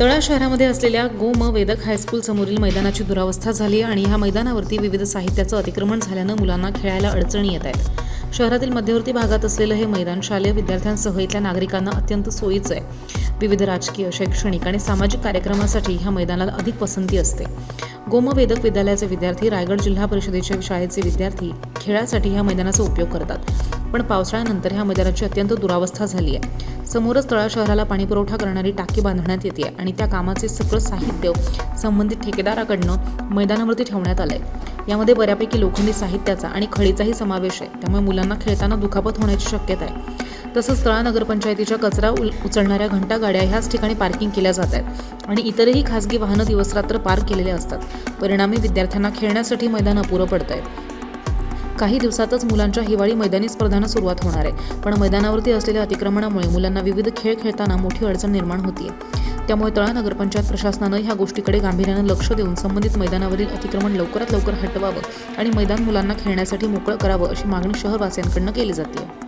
तळा शहरामध्ये असलेल्या गोम वेदक हायस्कूल समोरील मैदानाची दुरावस्था झाली आणि ह्या मैदानावरती विविध साहित्याचं अतिक्रमण झाल्यानं मुलांना खेळायला अडचणी येत आहेत. शहरातील मध्यवर्ती भागात असलेलं हे मैदान शालेय विद्यार्थ्यांसह इथल्या नागरिकांना अत्यंत सोयीचं आहे. विविध राजकीय शैक्षणिक आणि सामाजिक कार्यक्रमासाठी ह्या मैदानाला अधिक पसंती असते. गोमवेदक विद्यालयाचे विद्यार्थी रायगड जिल्हा परिषदेच्या शाळेचे विद्यार्थी खेळासाठी ह्या मैदानाचा उपयोग करतात. पण पावसाळ्यानंतर ह्या मैदानाची अत्यंत दुरावस्था झाली आहे. समोरच तळा शहराला पाणीपुरवठा करणारी टाकी बांधण्यात येते आणि त्या कामाचे सगळं साहित्य संबंधित ठेकेदाराकडनं मैदानावरती ठेवण्यात आलंय. यामध्ये बऱ्यापैकी लोखंडी साहित्याचा आणि खळीचाही समावेश आहे. त्यामुळे मुलांना खेळताना दुखापत होण्याची शक्यता आहे. तसंच तळा नगरपंचायतीच्या कचरा उल उचलणाऱ्या घंटा गाड्या ह्याच ठिकाणी पार्किंग केल्या जात आहेत आणि इतरही खासगी वाहनं दिवसरात्र पार्क केलेले असतात. परिणामी विद्यार्थ्यांना खेळण्यासाठी मैदान अपुरं पडत आहे काही दिवसातच मुलांच्या हिवाळी मैदानी स्पर्धांना सुरुवात होणार आहे. पण मैदानावरती असलेल्या अतिक्रमणामुळे मुलांना विविध खेळ खेळताना मोठी अडचण निर्माण होती त्यामुळे तळा नगरपंचायत प्रशासनानं ह्या गोष्टीकडे गांभीर्यानं लक्ष देऊन संबंधित मैदानावरील अतिक्रमण लवकरात लवकर हटवावं आणि मैदान मुलांना खेळण्यासाठी मोकळं करावं अशी मागणी शहरवासियांकडनं केली जाते